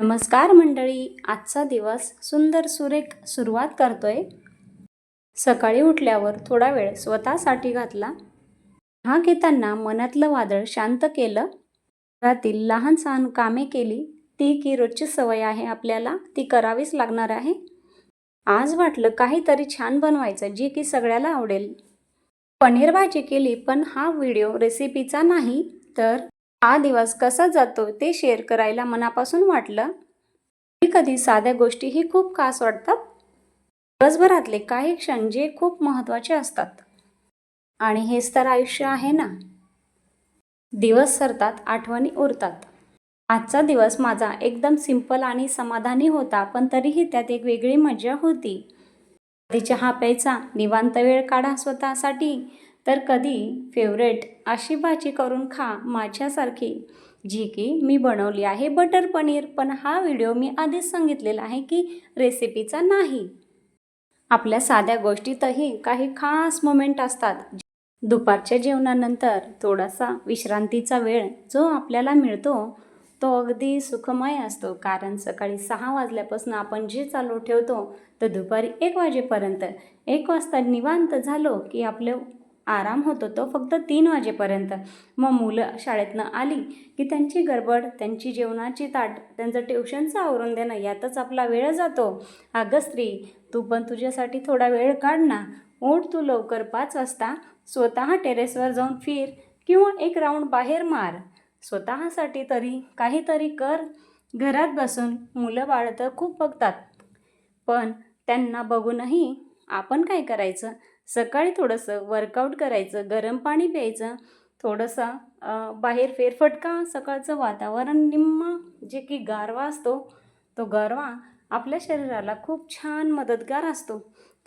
नमस्कार मंडळी आजचा दिवस सुंदर सुरेख सुरुवात करतोय. सकाळी उठल्यावर थोडा वेळ स्वतःसाठी घातला. हा घेताना मनातलं वादळ शांत केलं. घरातील लहान सहान कामे केली. ती की रोजची सवय आहे आपल्याला ती करावीच लागणार आहे. आज वाटलं काहीतरी छान बनवायचं जी की सगळ्याला आवडेल. पनीर भाजी केली पण हा व्हिडिओ रेसिपीचा नाही तर हा दिवस कसा जातो ते शेअर करायला मनापासून वाटलं? कधी कधी साध्या गोष्टीही खूप खास वाटतात. दिवसभरातले काही क्षण जे खूप महत्त्वाचे असतात. आणि हेच तर आयुष्य आहे ना? दिवस सरतात आठवणी उरतात. आजचा दिवस माझा एकदम सिंपल आणि समाधानी होता पण तरीही त्यात एक वेगळी मजा होती. कधी चहा प्यायचा निवांत वेळ काढा स्वतःसाठी. तर कधी फेवरेट अशी भाजी करून खा माझ्यासारखी जी की मी बनवली आहे बटर पनीर. पण हा व्हिडिओ मी आधीच सांगितलेला आहे की रेसिपीचा नाही. आपल्या साध्या गोष्टीतही काही खास मोमेंट असतात. दुपारच्या जेवणानंतर थोडासा विश्रांतीचा वेळ जो आपल्याला मिळतो तो अगदी सुखमय असतो. कारण सकाळी सहा वाजल्यापासून आपण जे चालू ठेवतो तर दुपारी एक वाजेपर्यंत. एक वाजता निवांत झालो की आपलं आराम होतो तो फक्त तीन वाजेपर्यंत. मग मुलं शाळेतनं आली की त्यांची गडबड त्यांची जेवणाची ताट त्यांचं ट्युशनचं आवरून देणं यातच आपला वेळ जातो. अगं स्त्री तू पण तुझ्यासाठी थोडा वेळ काढ ना. उठ तू लवकर पाच वाजता. स्वतः टेरेसवर जाऊन फिर किंवा एक राऊंड बाहेर मार. स्वतःसाठी तरी काहीतरी कर. घरात बसून मुलं बाळं तर खूप बघतात. पण त्यांना बघूनही आपण काय करायचं? सकाळी थोडंसं वर्कआउट करायचं गरम पाणी प्यायचं थोडंसं बाहेर फेरफटका सकाळचं वातावरण निम्म जे की गारवा असतो तो गारवा आपल्या शरीराला खूप छान मदतगार असतो.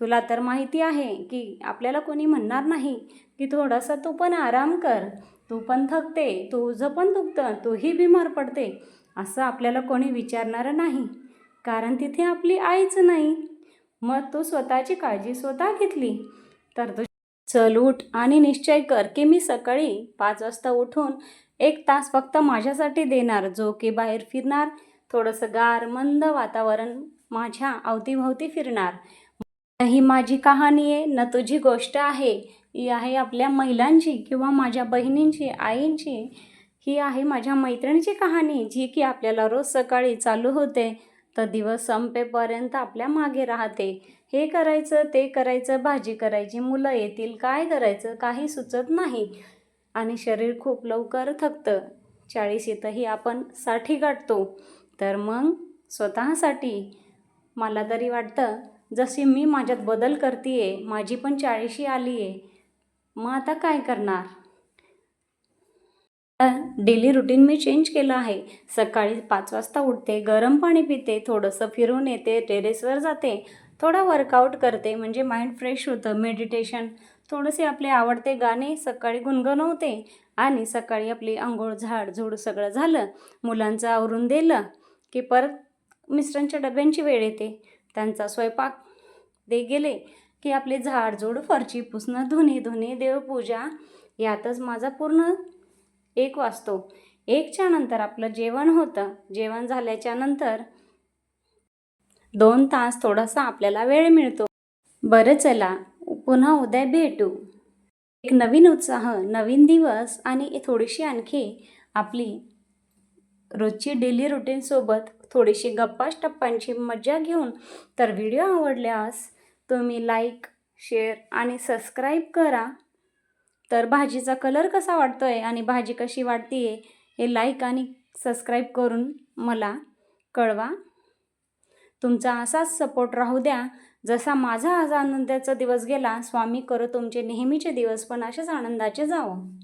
तुला तर माहिती आहे की आपल्याला कोणी म्हणणार नाही की थोडासा तू पण आराम कर तू पण थकते तुझं पण दुखतं तूही बिमार पडते असं आपल्याला कोणी विचारणारं नाही. कारण तिथे आपली आईच नाही. मग तू स्वतःची काळजी स्वतः घेतली. तर तू चल उठ आणि निश्चय कर की मी सकाळी पाच वाजता उठून एक तास फक्त माझ्यासाठी देणार जो की बाहेर फिरणार. थोडंसं गार मंद वातावरण माझ्या अवतीभवती फिरणार. ही माझी कहाणी आहे न तुझी गोष्ट आहे. ही आहे आपल्या महिलांची किंवा माझ्या बहिणींची आईंची. ही आहे माझ्या मैत्रिणीची कहाणी जी की आपल्याला रोज सकाळी चालू होते. तर दिवस संपेपर्यंत आपल्या मागे राहते. हे करायचं ते करायचं भाजी करायची मुलं येतील काय करायचं काही सुचत नाही. आणि शरीर खूप लवकर थकतं. चाळीशीतही आपण साठी गाठतो. तर मग स्वतःसाठी मला तरी वाटतं जशी मी माझ्यात बदल करते आहे माझी पण चाळीशी आली आहे मग आता काय करणार? डेली रुटीन मी चेंज केलं आहे. सकाळी पाच वाजता उठते गरम पाणी पिते थोडंसं फिरून येते टेरेसवर जाते थोडा वर्कआउट करते म्हणजे माइंड फ्रेश होतं मेडिटेशन थोडेसे आपले आवडते गाणे सकाळी गुणगुणवते आणि सकाळी आपली आंघोळ झाड झूड सगळं झालं मुलांचं आवरून दिलं की परत मिस्टरांच्या डब्यांची वेळ येते. त्यांचा स्वयंपाक दे गेले की आपले झाडझूड फरची पुसणं धुणे धुणे देवपूजा यातच माझा पूर्ण एक वाजतो. एकच्या नंतर आपलं जेवण होतं. जेवण झाल्याच्यानंतर दोन तास थोडासा आपल्याला वेळ मिळतो. बरं चला पुन्हा उद्या भेटू. एक नवीन उत्साह नवीन दिवस आणि थोडीशी आणखी आपली रोजची डेली रुटीनसोबत थोडीशी गप्पाटप्पांची मजा घेऊन. तर व्हिडिओ आवडल्यास तुम्ही लाईक शेअर आणि सबस्क्राईब करा. तर भाजीचा कलर कसा वाटतो आहे आणि भाजी कशी वाटते आहे हे लाईक आणि सबस्क्राईब करून मला कळवा. तुमचा असाच सपोर्ट राहू द्या. जसा माझा आज आनंदाचा दिवस गेला स्वामी करो तुमचे नेहमीचे दिवस पण असेच आनंदाचे जावं.